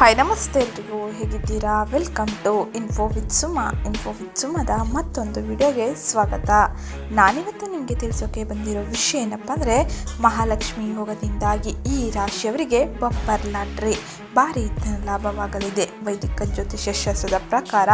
Hi, ನಮಸ್ತೆ ಎಲ್ರಿಗೂ. ಹೇಗಿದ್ದೀರಾ? Welcome to info with Suma info with ಸುಮದ ಮತ್ತೊಂದು ವಿಡಿಯೋಗೆ ಸ್ವಾಗತ. ನಾನಿವತ್ತು ನಿಮಗೆ ತಿಳಿಸೋಕೆ ಬಂದಿರೋ ವಿಷಯ ಏನಪ್ಪ ಅಂದರೆ ಮಹಾಲಕ್ಷ್ಮಿ ಯೋಗದಿಂದಾಗಿ ಈ ರಾಶಿಯವರಿಗೆ ಬಪ್ಪರ್ ಲಾಟ್ರಿ ಭಾರಿ ಲಾಭವಾಗಲಿದೆ ವೈದಿಕ ಜ್ಯೋತಿಷ್ಯ ಶಾಸ್ತ್ರದ ಪ್ರಕಾರ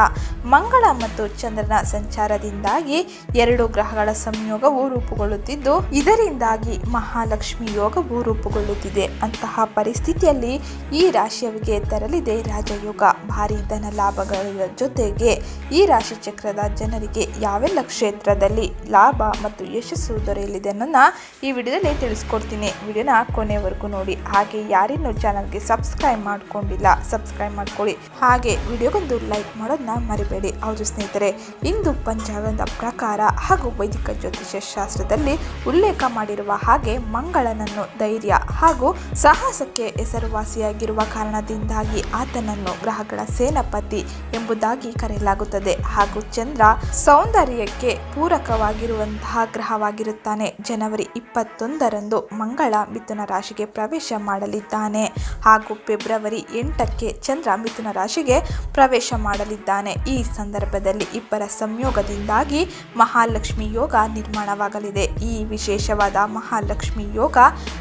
ಮಂಗಳ ಮತ್ತು ಚಂದ್ರನ ಸಂಚಾರದಿಂದಾಗಿ ಎರಡು ಗ್ರಹಗಳ ಸಂಯೋಗವು ರೂಪುಗೊಳ್ಳುತ್ತಿದ್ದು, ಇದರಿಂದಾಗಿ ಮಹಾಲಕ್ಷ್ಮಿ ಯೋಗವು ರೂಪುಗೊಳ್ಳುತ್ತಿದೆ. ಅಂತಹ ಪರಿಸ್ಥಿತಿಯಲ್ಲಿ ಈ ರಾಶಿಯವರಿಗೆ ತರಲಿದೆ ರಾಜಯೋಗ. ಭಾರಿ ಧನ ಲಾಭಗಳ ಜೊತೆಗೆ ಈ ರಾಶಿ ಚಕ್ರದ ಜನರಿಗೆ ಯಾವೆಲ್ಲ ಕ್ಷೇತ್ರದಲ್ಲಿ ಲಾಭ ಮತ್ತು ಯಶಸ್ಸು ದೊರೆಯಲಿದೆ ಅನ್ನೋದನ್ನ ಈ ವಿಡಿಯೋದಲ್ಲಿ ತಿಳಿಸ್ಕೊಡ್ತೀನಿ. ವಿಡಿಯೋನ ಕೊನೆವರೆಗೂ ನೋಡಿ. ಹಾಗೆ ಯಾರಿನ್ನೂ ಚಾನಲ್ಗೆ ಸಬ್ಸ್ಕ್ರೈಬ್ ಮಾಡ್ಕೊಂಡಿಲ್ಲ ಸಬ್ಸ್ಕ್ರೈಬ್ ಮಾಡ್ಕೊಳ್ಳಿ. ಹಾಗೆ ವಿಡಿಯೋಗೊಂದು ಲೈಕ್ ಮಾಡೋದನ್ನ ಮರಿಬೇಡಿ. ಹೌದು ಸ್ನೇಹಿತರೆ, ಇಂದು ಪಂಚಾಂಗದ ಪ್ರಕಾರ ಹಾಗೂ ವೈದಿಕ ಜ್ಯೋತಿಷ್ಯ ಶಾಸ್ತ್ರದಲ್ಲಿ ಉಲ್ಲೇಖ ಮಾಡಿರುವ ಹಾಗೆ ಮಂಗಳನನ್ನು ಧೈರ್ಯ ಹಾಗೂ ಸಾಹಸಕ್ಕೆ ಹೆಸರುವಾಸಿಯಾಗಿರುವ ಕಾರಣದಿಂದಾಗಿ ಆತನನ್ನು ಗ್ರಹಗಳ ಸೇನಾಪತಿ ಎಂಬುದಾಗಿ ಕರೆಯಲಾಗುತ್ತದೆ. ಹಾಗೂ ಚಂದ್ರ ಸೌಂದರ್ಯಕ್ಕೆ ಪೂರಕವಾಗಿರುವಂತಹ ಗ್ರಹವಾಗಿರುತ್ತಾನೆ. ಜನವರಿ ಇಪ್ಪತ್ತೊಂದರಂದು ಮಂಗಳ ಮಿಥುನ ರಾಶಿಗೆ ಪ್ರವೇಶ ಮಾಡಲಿದ್ದಾನೆ. ಹಾಗೂ ಫೆಬ್ರವರಿ ಎಂಟಕ್ಕೆ ಚಂದ್ರ ಮಿಥುನ ರಾಶಿಗೆ ಪ್ರವೇಶ ಮಾಡಲಿದ್ದಾನೆ. ಈ ಸಂದರ್ಭದಲ್ಲಿ ಇಬ್ಬರ ಸಂಯೋಗದಿಂದಾಗಿ ಮಹಾಲಕ್ಷ್ಮಿ ಯೋಗ ನಿರ್ಮಾಣವಾಗಲಿದೆ. ಈ ವಿಶೇಷವಾದ ಮಹಾಲಕ್ಷ್ಮಿ ಯೋಗ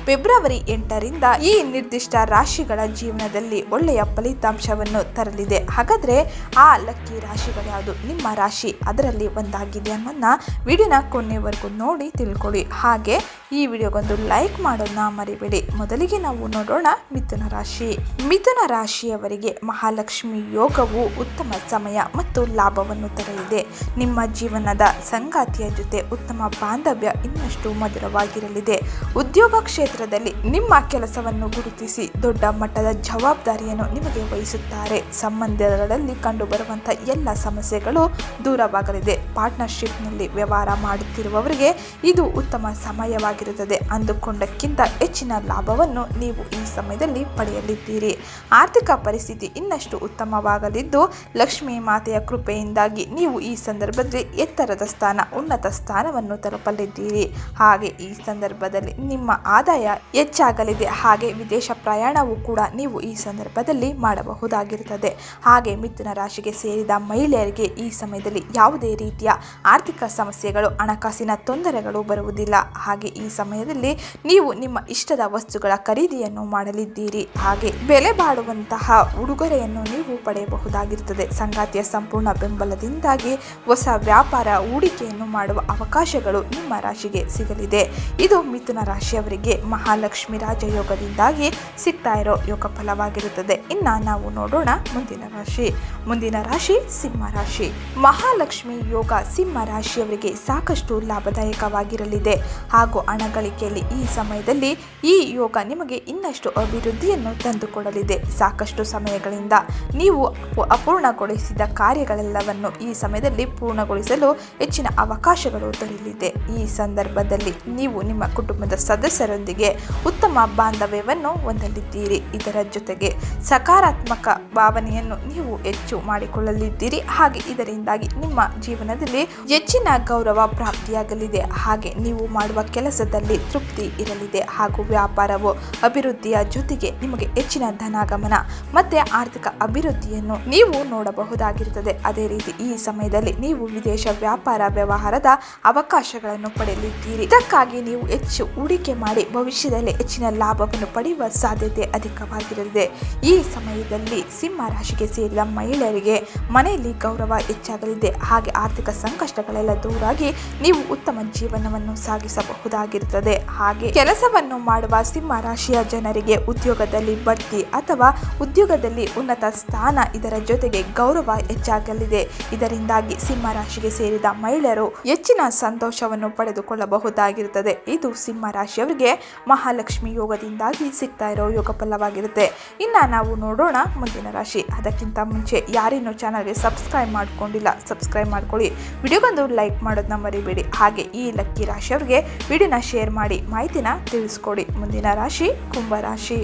ಫೆಬ್ರವರಿ ಎಂಟರಿಂದ ಈ ನಿರ್ದಿಷ್ಟ ರಾಶಿಗಳ ಜೀವನದಲ್ಲಿ ಒಳ್ಳೆಯ ಫಲಿತಾಂಶವನ್ನು ತರಲಿದೆ. ಹಾಗಾದ್ರೆ ಆ ಲಕ್ಕಿ ರಾಶಿಗಳು ಯಾವುದು? ನಿಮ್ಮ ರಾಶಿ ಅದರಲ್ಲಿ ಒಂದಾಗಿದೆ ಅನ್ನೋದನ್ನ ವಿಡಿಯೋನ ಕೊನೆವರೆಗೂ ನೋಡಿ ತಿಳ್ಕೊಳ್ಳಿ. ಹಾಗೆ ಈ ವಿಡಿಯೋಗೊಂದು ಲೈಕ್ ಮಾಡೋದನ್ನ ಮರಿಬೇಡಿ. ಮೊದಲಿಗೆ ನಾವು ನೋಡೋಣ ಮಿಥುನ ರಾಶಿ. ಮಿಥುನ ರಾಶಿಯವರಿಗೆ ಮಹಾಲಕ್ಷ್ಮಿ ಯೋಗವು ಉತ್ತಮ ಸಮಯ ಮತ್ತು ಲಾಭವನ್ನು ತರಲಿದೆ. ನಿಮ್ಮ ಜೀವನದ ಸಂಗಾತಿಯ ಜೊತೆ ಉತ್ತಮ ಬಾಂಧವ್ಯ ಇನ್ನಷ್ಟು ಮಧುರವಾಗಿರಲಿದೆ. ಉದ್ಯೋಗ ಕ್ಷೇತ್ರದಲ್ಲಿ ನಿಮ್ಮ ಕೆಲಸವನ್ನು ಗುರುತಿಸಿ ದೊಡ್ಡ ಮಟ್ಟದ ಜವಾಬ್ದಾರಿಯನ್ನು ನಿಮಗೆ ವಹಿಸುತ್ತಾರೆ. ಸಂಬಂಧಗಳಲ್ಲಿ ಕಂಡುಬರುವಂಥ ಎಲ್ಲ ಸಮಸ್ಯೆಗಳು ದೂರವಾಗಲಿದೆ. ಪಾರ್ಟ್ನರ್ಶಿಪ್ನಲ್ಲಿ ವ್ಯವಹಾರ ಮಾಡುತ್ತಿರುವವರಿಗೆ ಇದು ಉತ್ತಮ ಸಮಯವಾಗಿರುತ್ತದೆ. ಅಂದುಕೊಂಡಕ್ಕಿಂತ ಹೆಚ್ಚಿನ ಲಾಭವನ್ನು ನೀವು ಈ ಸಮಯದಲ್ಲಿ ಪಡೆಯಲಿದ್ದೀರಿ. ಆರ್ಥಿಕ ಪರಿಸ್ಥಿತಿ ಇನ್ನಷ್ಟು ಉತ್ತಮವಾಗಲಿದ್ದು, ಲಕ್ಷ್ಮೀ ಮಾತೆಯ ಕೃಪೆಯಿಂದಾಗಿ ನೀವು ಈ ಸಂದರ್ಭದಲ್ಲಿ ಎತ್ತರದ ಸ್ಥಾನ, ಉನ್ನತ ಸ್ಥಾನವನ್ನು ತಲುಪಲಿದ್ದೀರಿ. ಹಾಗೆ ಈ ಸಂದರ್ಭದಲ್ಲಿ ನಿಮ್ಮ ಆದಾಯ ಹೆಚ್ಚಾಗಲಿದೆ. ಹಾಗೆ ವಿದೇಶ ಪ್ರಯಾಣವೂ ಕೂಡ ನೀವು ಈ ಸಂದರ್ಭದಲ್ಲಿ ಮಾಡಬಹುದಾಗಿರುತ್ತದೆ. ಹಾಗೆ ಮಿಥುನ ರಾಶಿಗೆ ಸೇರಿದ ಮಹಿಳೆಯರಿಗೆ ಈ ಸಮಯದಲ್ಲಿ ಯಾವುದೇ ರೀತಿಯ ಆರ್ಥಿಕ ಸಮಸ್ಯೆಗಳು, ಹಣಕಾಸಿನ ತೊಂದರೆಗಳು ಬರುವುದಿಲ್ಲ. ಹಾಗೆ ಈ ಸಮಯದಲ್ಲಿ ನೀವು ನಿಮ್ಮ ಇಷ್ಟದ ವಸ್ತುಗಳ ಖರೀದಿಯನ್ನು ಮಾಡಲಿದ್ದೀರಿ. ಹಾಗೆ ಬೆಲೆ ಬಾಳುವಂತಹ ಉಡುಗೊರೆಯನ್ನು ನೀವು ಪಡೆಯಬಹುದಾಗಿರುತ್ತದೆ. ಸಂಗಾತಿಯ ಸಂಪೂರ್ಣ ಬೆಂಬಲದಿಂದಾಗಿ ಹೊಸ ವ್ಯಾಪಾರ, ಹೂಡಿಕೆಯನ್ನು ಮಾಡುವ ಅವಕಾಶಗಳು ನಿಮ್ಮ ರಾಶಿಗೆ ಸಿಗಲಿದೆ. ಇದು ಮಿಥುನ ರಾಶಿಯವರಿಗೆ ಮಹಾಲಕ್ಷ್ಮಿ ರಾಜಯೋಗದಿಂದಾಗಿ ಸಿಗ್ತಾ ಇರೋ ಯೋಗ ಫಲವಾಗಿರುತ್ತದೆ. ಇನ್ನ ನಾವು ನೋಡೋಣ ಮುಂದಿನ ರಾಶಿ. ಮುಂದಿನ ರಾಶಿ ಸಿಂಹ ರಾಶಿ. ಮಹಾಲಕ್ಷ್ಮಿ ಯೋಗ ಸಿಂಹ ರಾಶಿಯವರಿಗೆ ಸಾಕಷ್ಟು ಲಾಭದಾಯಕವಾಗಿರಲಿದೆ. ಹಾಗೂ ಹಣ ಗಳಿಕೆಯಲ್ಲಿ ಈ ಸಮಯದಲ್ಲಿ ಈ ಯೋಗ ನಿಮಗೆ ಇನ್ನಷ್ಟು ಅಭಿವೃದ್ಧಿಯನ್ನು ತಂದುಕೊಡಲಿದೆ. ಸಾಕಷ್ಟು ಸಮಯಗಳಿಂದ ನೀವು ಅಪು- ಅಪೂರ್ಣಗೊಳಿಸಿದ ಕಾರ್ಯಗಳೆಲ್ಲವನ್ನು ಈ ಸಮಯದಲ್ಲಿ ಪೂರ್ಣಗೊಳಿಸಲು ಹೆಚ್ಚಿನ ಅವಕಾಶಗಳು ದೊರೆಯಲಿದೆ. ಈ ಸಂದರ್ಭದಲ್ಲಿ ನೀವು ನಿಮ್ಮ ಕುಟುಂಬದ ಸದಸ್ಯರೊಂದಿಗೆ ಉತ್ತಮ ಬಾಂಧವ್ಯವನ್ನು ಹೊಂದಲಿದ್ದೀರಿ. ಇದರ ಜೊತೆಗೆ ಸಕಾರಾತ್ಮಕ ಭಾವನೆಯನ್ನು ನೀವು ಹೆಚ್ಚು ಮಾಡಿಕೊಳ್ಳಲಿದ್ದೀರಿ. ಹಾಗೆ ಇದರಿಂದಾಗಿ ನಿಮ್ಮ ಜೀವನದಲ್ಲಿ ಹೆಚ್ಚಿನ ಗೌರವ ಪ್ರಾಪ್ತಿಯಾಗಲಿದೆ. ಹಾಗೆ ನೀವು ಮಾಡುವ ಕೆಲಸದಲ್ಲಿ ತೃಪ್ತಿ ಇರಲಿದೆ. ಹಾಗೂ ವ್ಯಾಪಾರವು ಅಭಿವೃದ್ಧಿಯ ಜೊತೆಗೆ ನಿಮಗೆ ಹೆಚ್ಚಿನ ಧನಾಗಮನ ಮತ್ತೆ ಆರ್ಥಿಕ ಅಭಿವೃದ್ಧಿಯನ್ನು ನೀವು ನೋಡಬಹುದಾಗಿರುತ್ತದೆ. ಅದೇ ರೀತಿ ಈ ಸಮಯದಲ್ಲಿ ನೀವು ವಿದೇಶ ವ್ಯಾಪಾರ ವ್ಯವಹಾರದ ಅವಕಾಶಗಳನ್ನು ಪಡೆಯಲಿದ್ದೀರಿ. ಇದಕ್ಕಾಗಿ ನೀವು ಹೆಚ್ಚು ಹೂಡಿಕೆ ಮಾಡಿ ಭವಿಷ್ಯದಲ್ಲಿ ಹೆಚ್ಚಿನ ಲಾಭವನ್ನು ಪಡೆಯುವ ಸಾಧ್ಯತೆ ಅಧಿಕವಾಗಿರಲಿದೆ. ಈ ಸಮಯದಲ್ಲಿ ಸಿಂಹ ರಾಶಿಗೆ ಸೇರಿದ ಮಹಿಳೆಯರಿಗೆ ಮನೆಯಲ್ಲಿ ಗೌರವ ಹೆಚ್ಚಾಗಲಿದೆ. ಹಾಗೆ ಆರ್ಥಿಕ ಸಂಕಷ್ಟಗಳೆಲ್ಲ ದೂರಾಗಿ ನೀವು ಉತ್ತಮ ಜೀವನವನ್ನು ಸಾಗಿಸಬಹುದಾಗಿರುತ್ತದೆ. ಹಾಗೆ ಕೆಲಸವನ್ನು ಮಾಡುವ ಸಿಂಹ ರಾಶಿಯ ಜನರಿಗೆ ಉದ್ಯೋಗದಲ್ಲಿ ಬಡ್ತಿ ಅಥವಾ ಉದ್ಯೋಗದಲ್ಲಿ ಉನ್ನತ ಸ್ಥಾನ ಇದರ ಜೊತೆಗೆ ಗೌರವ ಹೆಚ್ಚಾಗಲಿದೆ. ಇದರಿಂದಾಗಿ ಸಿಂಹ ರಾಶಿಗೆ ಸೇರಿದ ಮಹಿಳೆಯರು ಹೆಚ್ಚಿನ ಸಂತೋಷವನ್ನು ಪಡೆದುಕೊಳ್ಳಬಹುದಾಗಿರುತ್ತದೆ. ಇದು ಸಿಂಹ ರಾಶಿಯವರಿಗೆ ಮಹಾಲಕ್ಷ್ಮಿ ಯೋಗದಿಂದಾಗಿ ಸಿಗ್ತಾ ಇರೋ ಯೋಗ ಫಲವಾಗಿರುತ್ತೆ. ಇನ್ನು ನಾವು ನೋಡೋಣ ಮುಂದಿನ ರಾಶಿ. ಅದಕ್ಕಿಂತ ಮುಂಚೆ ಯಾರಿನ್ನೂ ಚಾನಲ್ಗೆ ಸಬ್ಸ್ಕ್ರೈಬ್ ಮಾಡ್ಕೊಂಡಿಲ್ಲ ಸಬ್ಸ್ಕ್ರೈಬ್ ಮಾಡ್ಕೊಳ್ಳಿ. ವಿಡಿಯೋಗೊಂದು ಲೈಕ್ ಮಾಡೋದನ್ನ ಮರಿಬೇಡಿ. ಹಾಗೆ ಈ ಲಕ್ಕಿ ರಾಶಿಯವರಿಗೆ ವಿಡಿಯೋನ ಶೇರ್ ಮಾಡಿ, ಮಾಹಿತಿನ ತಿಳಿಸ್ಕೊಡಿ. ಮುಂದಿನ ರಾಶಿ ಕುಂಭ ರಾಶಿ.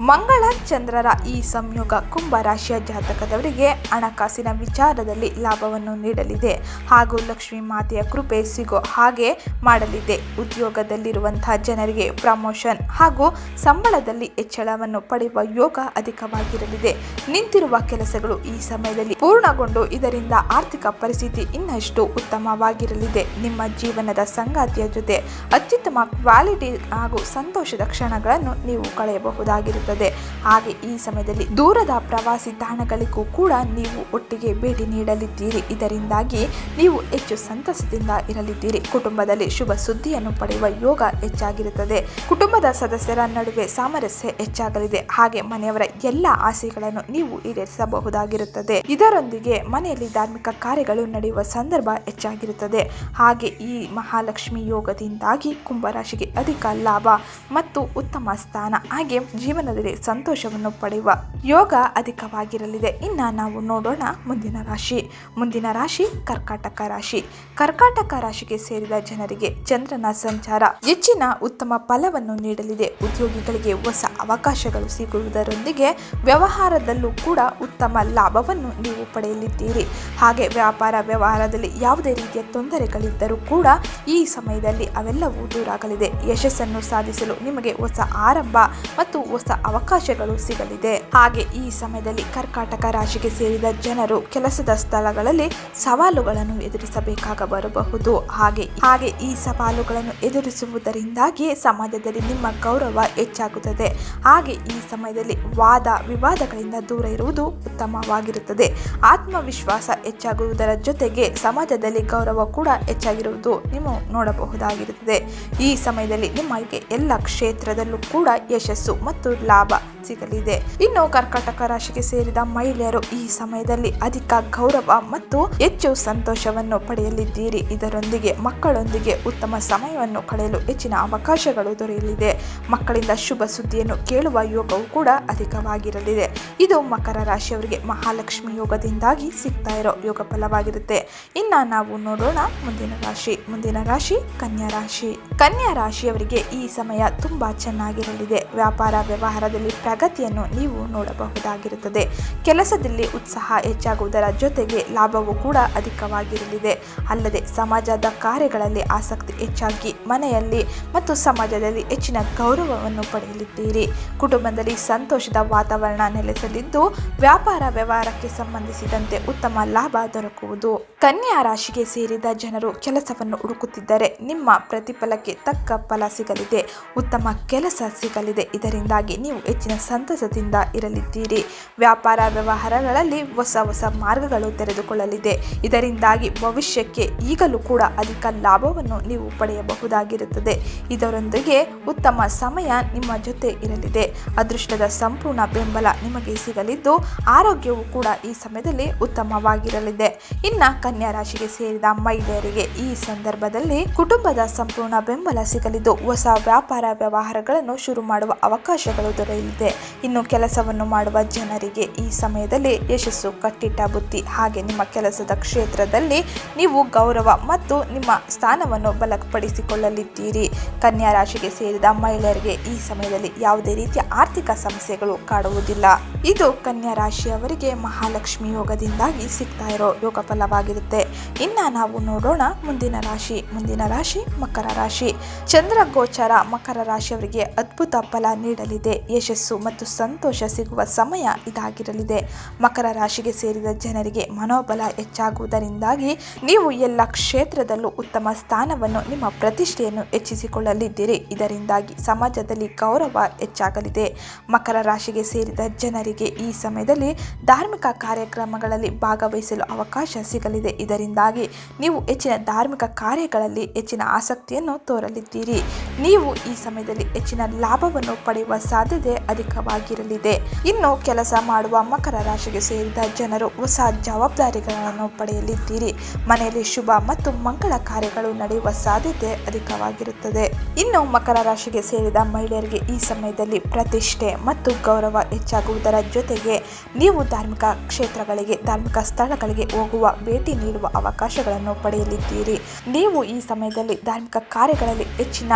ಮಂಗಳ ಚಂದ್ರರ ಈ ಸಂಯೋಗ ಕುಂಭ ರಾಶಿಯ ಜಾತಕದವರಿಗೆ ಹಣಕಾಸಿನ ವಿಚಾರದಲ್ಲಿ ಲಾಭವನ್ನು ನೀಡಲಿದೆ. ಹಾಗೂ ಲಕ್ಷ್ಮೀ ಮಾತೆಯ ಕೃಪೆ ಸಿಗೋ ಹಾಗೆ ಮಾಡಲಿದೆ. ಉದ್ಯೋಗದಲ್ಲಿರುವಂತಹ ಜನರಿಗೆ ಪ್ರಮೋಷನ್ ಹಾಗೂ ಸಂಬಳದಲ್ಲಿ ಹೆಚ್ಚಳವನ್ನು ಪಡೆಯುವ ಯೋಗ ಅಧಿಕವಾಗಿರಲಿದೆ. ನಿಂತಿರುವ ಕೆಲಸಗಳು ಈ ಸಮಯದಲ್ಲಿ ಪೂರ್ಣಗೊಂಡು ಇದರಿಂದ ಆರ್ಥಿಕ ಪರಿಸ್ಥಿತಿ ಇನ್ನಷ್ಟು ಉತ್ತಮವಾಗಿರಲಿದೆ. ನಿಮ್ಮ ಜೀವನದ ಸಂಗಾತಿಯ ಜೊತೆ ಅತ್ಯುತ್ತಮ ಕ್ವಾಲಿಟಿ ಹಾಗೂ ಸಂತೋಷದ ಕ್ಷಣಗಳನ್ನು ನೀವು ಕಳೆಯಬಹುದಾಗಿರುತ್ತದೆ. ಹಾಗೆ ಈ ಸಮಯದಲ್ಲಿ ದೂರದ ಪ್ರವಾಸಿ ತಾಣಗಳಿಗೂ ಕೂಡ ನೀವು ಒಟ್ಟಿಗೆ ಭೇಟಿ ನೀಡಲಿದ್ದೀರಿ. ಇದರಿಂದಾಗಿ ನೀವು ಹೆಚ್ಚು ಸಂತಸದಿಂದ ಇರಲಿದ್ದೀರಿ. ಕುಟುಂಬದಲ್ಲಿ ಶುಭ ಸುದ್ದಿಯನ್ನು ಪಡೆಯುವ ಯೋಗ ಹೆಚ್ಚಾಗಿರುತ್ತದೆ. ಕುಟುಂಬದ ಸದಸ್ಯರ ನಡುವೆ ಸಾಮರಸ್ಯ ಹೆಚ್ಚಾಗಲಿದೆ. ಹಾಗೆ ಮನೆಯವರ ಎಲ್ಲ ಆಸೆಗಳನ್ನು ನೀವು ಈಡೇರಿಸಬಹುದಾಗಿರುತ್ತದೆ. ಇದರೊಂದಿಗೆ ಮನೆಯಲ್ಲಿ ಧಾರ್ಮಿಕ ಕಾರ್ಯಗಳು ನಡೆಯುವ ಸಂದರ್ಭ ಹೆಚ್ಚಾಗಿರುತ್ತದೆ. ಹಾಗೆ ಈ ಮಹಾಲಕ್ಷ್ಮಿ ಯೋಗದಿಂದಾಗಿ ಕುಂಭರಾಶಿಗೆ ಅಧಿಕ ಲಾಭ ಮತ್ತು ಉತ್ತಮ ಸ್ಥಾನ. ಹಾಗೆ ಜೀವನದಲ್ಲಿ ಸಂತೋಷವನ್ನು ಪಡೆಯುವ ಯೋಗ ಅಧಿಕವಾಗಿರಲಿದೆ. ಇನ್ನು ನಾವು ನೋಡೋಣ ಮುಂದಿನ ರಾಶಿ. ಮುಂದಿನ ರಾಶಿ ಕರ್ಕಾಟಕ ರಾಶಿ. ಕರ್ಕಾಟಕ ರಾಶಿಗೆ ಸೇರಿದ ಜನರಿಗೆ ಚಂದ್ರನ ಸಂಚಾರ ಹೆಚ್ಚಿನ ಉತ್ತಮ ಫಲವನ್ನು ನೀಡಲಿದೆ. ಉದ್ಯೋಗಿಗಳಿಗೆ ಹೊಸ ಅವಕಾಶಗಳು ಸಿಗುವುದರೊಂದಿಗೆ ವ್ಯವಹಾರದಲ್ಲೂ ಕೂಡ ಉತ್ತಮ ಲಾಭವನ್ನು ನೀವು ಪಡೆಯಲಿದ್ದೀರಿ. ಹಾಗೆ ವ್ಯಾಪಾರ ವ್ಯವಹಾರದಲ್ಲಿ ಯಾವುದೇ ರೀತಿಯ ತೊಂದರೆಗಳಿದ್ದರೂ ಕೂಡ ಈ ಸಮಯದಲ್ಲಿ ಅವೆಲ್ಲವೂ ದೂರಾಗಲಿದೆ. ಯಶಸ್ಸನ್ನು ಸಾಧಿಸಲು ನಿಮಗೆ ಹೊಸ ಆರಂಭ ಮತ್ತು ಹೊಸ ಅವಕಾಶಗಳು ಸಿಗಲಿದೆ. ಹಾಗೆ ಈ ಸಮಯದಲ್ಲಿ ಕರ್ಕಾಟಕ ರಾಶಿಗೆ ಸೇರಿದ ಜನರು ಕೆಲಸದ ಸ್ಥಳಗಳಲ್ಲಿ ಸವಾಲುಗಳನ್ನು ಎದುರಿಸಬೇಕಾಗ ಬರಬಹುದು ಹಾಗೆ ಹಾಗೆ ಈ ಸವಾಲುಗಳನ್ನು ಎದುರಿಸುವುದರಿಂದಾಗಿ ಸಮಾಜದಲ್ಲಿ ನಿಮ್ಮ ಗೌರವ ಹೆಚ್ಚಾಗುತ್ತದೆ. ಹಾಗೆ ಈ ಸಮಯದಲ್ಲಿ ವಾದ ವಿವಾದಗಳಿಂದ ದೂರ ಇರುವುದು ಉತ್ತಮವಾಗಿರುತ್ತದೆ. ಆತ್ಮವಿಶ್ವಾಸ ಹೆಚ್ಚಾಗುವುದರ ಜೊತೆಗೆ ಸಮಾಜದಲ್ಲಿ ಗೌರವ ಕೂಡ ಹೆಚ್ಚಾಗಿರುವುದು ನೀವು ನೋಡಬಹುದಾಗಿರುತ್ತದೆ. ಈ ಸಮಯದಲ್ಲಿ ನಿಮಗೆ ಎಲ್ಲ ಕ್ಷೇತ್ರದಲ್ಲೂ ಕೂಡ ಯಶಸ್ಸು ಮತ್ತು ಲಾಭ ಸಿಗಲಿದೆ. ಇನ್ನು ಕರ್ಕಾಟಕ ರಾಶಿಗೆ ಸೇರಿದ ಮಹಿಳೆಯರು ಈ ಸಮಯದಲ್ಲಿ ಅಧಿಕ ಗೌರವ ಮತ್ತು ಹೆಚ್ಚು ಸಂತೋಷವನ್ನು ಪಡೆಯಲಿದ್ದೀರಿ. ಇದರೊಂದಿಗೆ ಮಕ್ಕಳೊಂದಿಗೆ ಉತ್ತಮ ಸಮಯವನ್ನು ಕಳೆಯಲು ಹೆಚ್ಚಿನ ಅವಕಾಶಗಳು ದೊರೆಯಲಿದೆ. ಮಕ್ಕಳಿಂದ ಶುಭ ಸುದ್ದಿಯನ್ನು ಕೇಳುವ ಯೋಗವು ಕೂಡ ಅಧಿಕವಾಗಿರಲಿದೆ. ಇದು ಮಕರ ರಾಶಿಯವರಿಗೆ ಮಹಾಲಕ್ಷ್ಮಿ ಯೋಗದಿಂದಾಗಿ ಸಿಗ್ತಾ ಇರೋ ಯೋಗ ಫಲವಾಗಿರುತ್ತೆ ಇನ್ನ ನಾವು ನೋಡೋಣ ಮುಂದಿನ ರಾಶಿ. ಮುಂದಿನ ರಾಶಿ ಕನ್ಯಾ ರಾಶಿ. ಕನ್ಯಾ ರಾಶಿಯವರಿಗೆ ಈ ಸಮಯ ತುಂಬಾ ಚೆನ್ನಾಗಿರಲಿದೆ. ವ್ಯಾಪಾರ ವ್ಯವಹಾರದಲ್ಲಿ ಪ್ರಗತಿಯನ್ನು ನೀವು ನೋಡಬಹುದಾಗಿರುತ್ತದೆ. ಕೆಲಸದಲ್ಲಿ ಉತ್ಸಾಹ ಹೆಚ್ಚಾಗುವುದರ ಜೊತೆಗೆ ಲಾಭವು ಕೂಡ ಅಧಿಕವಾಗಿರಲಿದೆ. ಅಲ್ಲದೆ ಸಮಾಜದ ಕಾರ್ಯಗಳಲ್ಲಿ ಆಸಕ್ತಿ ಹೆಚ್ಚಾಗಿ ಮನೆಯಲ್ಲಿ ಮತ್ತು ಸಮಾಜದಲ್ಲಿ ಹೆಚ್ಚಿನ ಗೌರವವನ್ನು ಪಡೆಯಲಿದ್ದೀರಿ. ಕುಟುಂಬದಲ್ಲಿ ಸಂತೋಷದ ವಾತಾವರಣ ನೆಲೆಸಲಿದ್ದು ವ್ಯಾಪಾರ ವ್ಯವಹಾರಕ್ಕೆ ಸಂಬಂಧಿಸಿದಂತೆ ಉತ್ತಮ ಲಾಭ ದೊರಕುವುದು. ಕನ್ಯಾ ರಾಶಿಗೆ ಸೇರಿದ ಜನರು ಕೆಲಸವನ್ನು ಹುಡುಕುತ್ತಿದ್ದರೆ ನಿಮ್ಮ ಪ್ರತಿಫಲಕ್ಕೆ ತಕ್ಕ ಫಲ ಸಿಗಲಿದೆ. ಉತ್ತಮ ಕೆಲಸ ಸಿಗಲಿದೆ. ಇದರಿಂದಾಗಿ ನೀವು ಹೆಚ್ಚಿನ ಸಂತಸದಿಂದ ಇರಲಿದ್ದೀರಿ. ವ್ಯಾಪಾರ ವ್ಯವಹಾರಗಳಲ್ಲಿ ಹೊಸ ಹೊಸ ಮಾರ್ಗಗಳು ತೆರೆದುಕೊಳ್ಳಲಿದೆ. ಇದರಿಂದಾಗಿ ಭವಿಷ್ಯಕ್ಕೆ ಈಗಲೂ ಕೂಡ ಅಧಿಕ ಲಾಭವನ್ನು ನೀವು ಪಡೆಯಬಹುದಾಗಿರುತ್ತದೆ. ಇದರೊಂದಿಗೆ ಉತ್ತಮ ಸಮಯ ನಿಮ್ಮ ಜೊತೆ ಇರಲಿದೆ. ಅದೃಷ್ಟದ ಸಂಪೂರ್ಣ ಬೆಂಬಲ ನಿಮಗೆ ಸಿಗಲಿದ್ದು, ಆರೋಗ್ಯವು ಕೂಡ ಈ ಸಮಯದಲ್ಲಿ ಉತ್ತಮವಾಗಿರಲಿದೆ ಇನ್ನ ಕನ್ಯಾ ರಾಶಿಗೆ ಸೇರಿದ ಮಹಿಳೆಯರಿಗೆ ಈ ಸಂದರ್ಭದಲ್ಲಿ ಕುಟುಂಬದ ಸಂಪೂರ್ಣ ಬೆಂಬಲ ಸಿಗಲಿದ್ದು, ಹೊಸ ವ್ಯಾಪಾರ ವ್ಯವಹಾರಗಳನ್ನು ಶುರು ಮಾಡುವ ಅವಕಾಶಗಳು ದೊರೆಯಲಿದೆ. ಇನ್ನು ಕೆಲಸವನ್ನು ಮಾಡುವ ಜನರಿಗೆ ಈ ಸಮಯದಲ್ಲಿ ಯಶಸ್ಸು ಕಟ್ಟಿಟ್ಟ ಬುದ್ಧಿ. ಹಾಗೆ ನಿಮ್ಮ ಕೆಲಸದ ಕ್ಷೇತ್ರದಲ್ಲಿ ನೀವು ಗೌರವ ಮತ್ತು ನಿಮ್ಮ ಸ್ಥಾನವನ್ನು ಬಲಪಡಿಸಿಕೊಳ್ಳಲಿದ್ದೀರಿ. ಕನ್ಯಾ ರಾಶಿಗೆ ಸೇರಿದ ಮಹಿಳೆಯರಿಗೆ ಈ ಸಮಯದಲ್ಲಿ ಯಾವುದೇ ರೀತಿಯ ಆರ್ಥಿಕ ಸಮಸ್ಯೆಗಳು ಕಾಡುವುದಿಲ್ಲ. ಇದು ಕನ್ಯಾ ರಾಶಿಯವರಿಗೆ ಮಹಾಲಕ್ಷ್ಮಿ ಯೋಗದಿಂದಾಗಿ ಸಿಗ್ತಾ ಇರೋ ಯೋಗ ಫಲವಾಗಿರುತ್ತೆ ಇನ್ನ ನಾವು ನೋಡೋಣ ಮುಂದಿನ ರಾಶಿ. ಮುಂದಿನ ರಾಶಿ ಮಕರ ರಾಶಿ. ಚಂದ್ರ ಗೋಚರ ಮಕರ ರಾಶಿಯವರಿಗೆ ಅದ್ಭುತ ಫಲ ನೀಡಲಿದೆ. ಯಶಸ್ಸು ಮತ್ತು ಸಂತೋಷ ಸಿಗುವ ಸಮಯ ಇದಾಗಿರಲಿದೆ. ಮಕರ ರಾಶಿಗೆ ಸೇರಿದ ಜನರಿಗೆ ಮನೋಬಲ ಹೆಚ್ಚಾಗುವುದರಿಂದಾಗಿ ನೀವು ಎಲ್ಲ ಕ್ಷೇತ್ರದಲ್ಲೂ ಉತ್ತಮ ಸ್ಥಾನವನ್ನು ನಿಮ್ಮ ಪ್ರತಿಷ್ಠೆಯನ್ನು ಹೆಚ್ಚಿಸಿಕೊಳ್ಳಲಿದ್ದೀರಿ. ಇದರಿಂದಾಗಿ ಸಮಾಜದಲ್ಲಿ ಗೌರವ ಹೆಚ್ಚಾಗಲಿದೆ. ಮಕರ ರಾಶಿಗೆ ಸೇರಿದ ಜನರಿಗೆ ಈ ಸಮಯದಲ್ಲಿ ಧಾರ್ಮಿಕ ಕಾರ್ಯಕ್ರಮಗಳಲ್ಲಿ ಅವಕಾಶ ಸಿಗಲಿದೆ. ಇದರಿಂದಾಗಿ ನೀವು ಹೆಚ್ಚಿನ ಧಾರ್ಮಿಕ ಕಾರ್ಯಗಳಲ್ಲಿ ಹೆಚ್ಚಿನ ಆಸಕ್ತಿಯನ್ನು ತೋರಲಿದ್ದೀರಿ. ನೀವು ಈ ಸಮಯದಲ್ಲಿ ಹೆಚ್ಚಿನ ಲಾಭವನ್ನು ಪಡೆಯುವ ಸಾಧ್ಯತೆ ಅಧಿಕವಾಗಿರಲಿದೆ. ಇನ್ನು ಕೆಲಸ ಮಾಡುವ ಮಕರ ರಾಶಿಗೆ ಸೇರಿದ ಜನರು ಹೊಸ ಜವಾಬ್ದಾರಿಗಳನ್ನು ಪಡೆಯಲಿದ್ದೀರಿ. ಮನೆಯಲ್ಲಿ ಶುಭ ಮತ್ತು ಮಂಗಳ ಕಾರ್ಯಗಳು ನಡೆಯುವ ಸಾಧ್ಯತೆ ಅಧಿಕವಾಗಿರುತ್ತದೆ. ಇನ್ನು ಮಕರ ರಾಶಿಗೆ ಸೇರಿದ ಮಹಿಳೆಯರಿಗೆ ಈ ಸಮಯದಲ್ಲಿ ಪ್ರತಿಷ್ಠೆ ಮತ್ತು ಗೌರವ ಹೆಚ್ಚಾಗುವುದರ ಜೊತೆಗೆ ನೀವು ಧಾರ್ಮಿಕ ಕ್ಷೇತ್ರಗಳಿಗೆ, ಧಾರ್ಮಿಕ ಸ್ಥಳಗಳಿಗೆ ಹೋಗುವ, ಭೇಟಿ ನೀಡುವ ಅವಕಾಶಗಳನ್ನು ಪಡೆಯಲಿದ್ದೀರಿ. ನೀವು ಈ ಸಮಯದಲ್ಲಿ ಧಾರ್ಮಿಕ ಕಾರ್ಯಗಳಲ್ಲಿ ಹೆಚ್ಚಿನ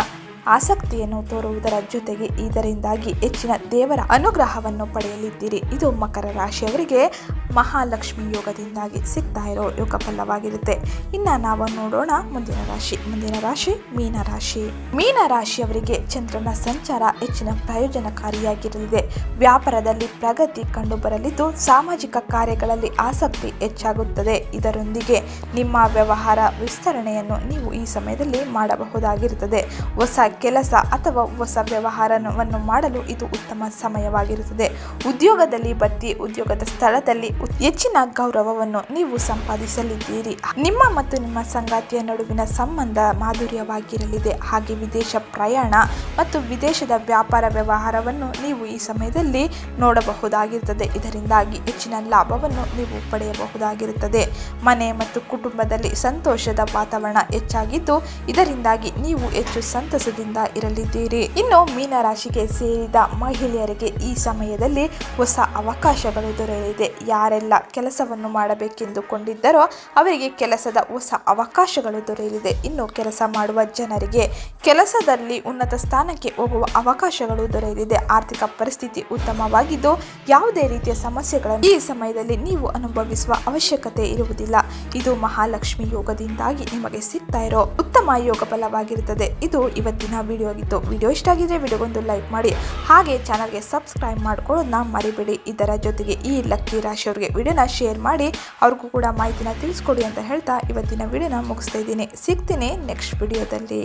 ಆಸಕ್ತಿಯನ್ನು ತೋರುವುದರ ಜೊತೆಗೆ ಇದರಿಂದಾಗಿ ಹೆಚ್ಚಿನ ದೇವರ ಅನುಗ್ರಹವನ್ನು ಪಡೆಯಲಿದ್ದೀರಿ. ಇದು ಮಕರ ರಾಶಿಯವರಿಗೆ ಮಹಾಲಕ್ಷ್ಮಿ ಯೋಗದಿಂದಾಗಿ ಸಿಗ್ತಾ ಇರೋ ಯೋಗ ಫಲವಾಗಿರುತ್ತೆ ಇನ್ನ ನಾವು ನೋಡೋಣ ಮುಂದಿನ ರಾಶಿ. ಮುಂದಿನ ರಾಶಿ ಮೀನ ರಾಶಿ. ಮೀನ ರಾಶಿಯವರಿಗೆ ಚಂದ್ರನ ಸಂಚಾರ ಹೆಚ್ಚಿನ ಪ್ರಯೋಜನಕಾರಿಯಾಗಿರಲಿದೆ. ವ್ಯಾಪಾರದಲ್ಲಿ ಪ್ರಗತಿ ಕಂಡುಬರಲಿದ್ದು ಸಾಮಾಜಿಕ ಕಾರ್ಯಗಳಲ್ಲಿ ಆಸಕ್ತಿ ಹೆಚ್ಚಾಗುತ್ತದೆ. ಇದರೊಂದಿಗೆ ನಿಮ್ಮ ವ್ಯವಹಾರ ವಿಸ್ತರಣೆಯನ್ನು ನೀವು ಈ ಸಮಯದಲ್ಲಿ ಮಾಡಬಹುದಾಗಿರುತ್ತದೆ. ಹೊಸ ಕೆಲಸ ಅಥವಾ ಹೊಸ ವ್ಯವಹಾರವನ್ನು ಮಾಡಲು ಇದು ಉತ್ತಮ ಸಮಯವಾಗಿರುತ್ತದೆ. ಉದ್ಯೋಗದಲ್ಲಿ ಬಡ್ತಿ ಉದ್ಯೋಗದ ಸ್ಥಳದಲ್ಲಿ ಹೆಚ್ಚಿನ ಗೌರವವನ್ನು ನೀವು ಸಂಪಾದಿಸಲಿದ್ದೀರಿ. ನಿಮ್ಮ ಮತ್ತು ನಿಮ್ಮ ಸಂಗಾತಿಯ ನಡುವಿನ ಸಂಬಂಧ ಮಾಧುರ್ಯವಾಗಿರಲಿದೆ. ಹಾಗೆ ವಿದೇಶ ಪ್ರಯಾಣ ಮತ್ತು ವಿದೇಶದ ವ್ಯಾಪಾರ ವ್ಯವಹಾರವನ್ನು ನೀವು ಈ ಸಮಯದಲ್ಲಿ ನೋಡಬಹುದಾಗಿರುತ್ತದೆ. ಇದರಿಂದಾಗಿ ಹೆಚ್ಚಿನ ಲಾಭವನ್ನು ನೀವು ಪಡೆಯಬಹುದಾಗಿರುತ್ತದೆ. ಮನೆ ಮತ್ತು ಕುಟುಂಬದಲ್ಲಿ ಸಂತೋಷದ ವಾತಾವರಣ ಹೆಚ್ಚಾಗಿದ್ದು, ಇದರಿಂದಾಗಿ ನೀವು ಹೆಚ್ಚು ಸಂತಸದಿಂದ ಇರಲಿದ್ದೀರಿ. ಇನ್ನು ಮೀನರಾಶಿಗೆ ಸೇರಿದ ಮಹಿಳೆಯರಿಗೆ ಈ ಸಮಯದಲ್ಲಿ ಹೊಸ ಅವಕಾಶಗಳು ದೊರೆಯಲಿದೆ. ಯಾರೆಲ್ಲ ಕೆಲಸವನ್ನು ಮಾಡಬೇಕೆಂದುಕೊಂಡಿದ್ದರೋ ಅವರಿಗೆ ಕೆಲಸದ ಹೊಸ ಅವಕಾಶಗಳು ದೊರೆಯಲಿದೆ. ಇನ್ನು ಕೆಲಸ ಮಾಡುವ ಜನರಿಗೆ ಕೆಲಸದಲ್ಲಿ ಉನ್ನತ ಸ್ಥಾನಕ್ಕೆ ಹೋಗುವ ಅವಕಾಶಗಳು ದೊರೆಯಲಿದೆ. ಆರ್ಥಿಕ ಪರಿಸ್ಥಿತಿ ಉತ್ತಮವಾಗಿದ್ದು ಯಾವುದೇ ರೀತಿಯ ಸಮಸ್ಯೆಗಳನ್ನು ಈ ಸಮಯದಲ್ಲಿ ನೀವು ಅನುಭವಿಸುವ ಅವಶ್ಯಕತೆ ಇರುವುದಿಲ್ಲ. ಇದು ಮಹಾಲಕ್ಷ್ಮಿ ಯೋಗದಿಂದಾಗಿ ನಿಮಗೆ ಸಿಗ್ತಾ ಇರೋ ಉತ್ತಮ ಯೋಗ ಬಲವಾಗಿರುತ್ತದೆ ಇದು ಇವತ್ತಿನ ವಿಡಿಯೋ ಆಗಿತ್ತು. ವಿಡಿಯೋ ಇಷ್ಟ ಆಗಿದ್ರೆ ವಿಡಿಯೋಗೊಂದು ಲೈಕ್ ಮಾಡಿ. ಹಾಗೆ ಚಾನಲ್ಗೆ ಸಬ್ಸ್ಕ್ರೈಬ್ ಮಾಡ್ಕೊಳ್ಳೋದನ್ನ ಮರಿಬೇಡಿ. ಇದರ ಜೊತೆಗೆ ಈ ಲಕ್ಕಿ ರಾಶಿಯವ್ರಿಗೆ ವಿಡಿಯೋನ ಶೇರ್ ಮಾಡಿ. ಅವ್ರಿಗೂ ಕೂಡ ಮಾಹಿತಿನ ತಿಳಿಸ್ಕೊಡಿ ಅಂತ ಹೇಳ್ತಾ ಇವತ್ತಿನ ವಿಡಿಯೋನ ಮುಗಿಸ್ತಾ ಇದ್ದೀನಿ. ಸಿಗ್ತೀನಿ ನೆಕ್ಸ್ಟ್ ವಿಡಿಯೋದಲ್ಲಿ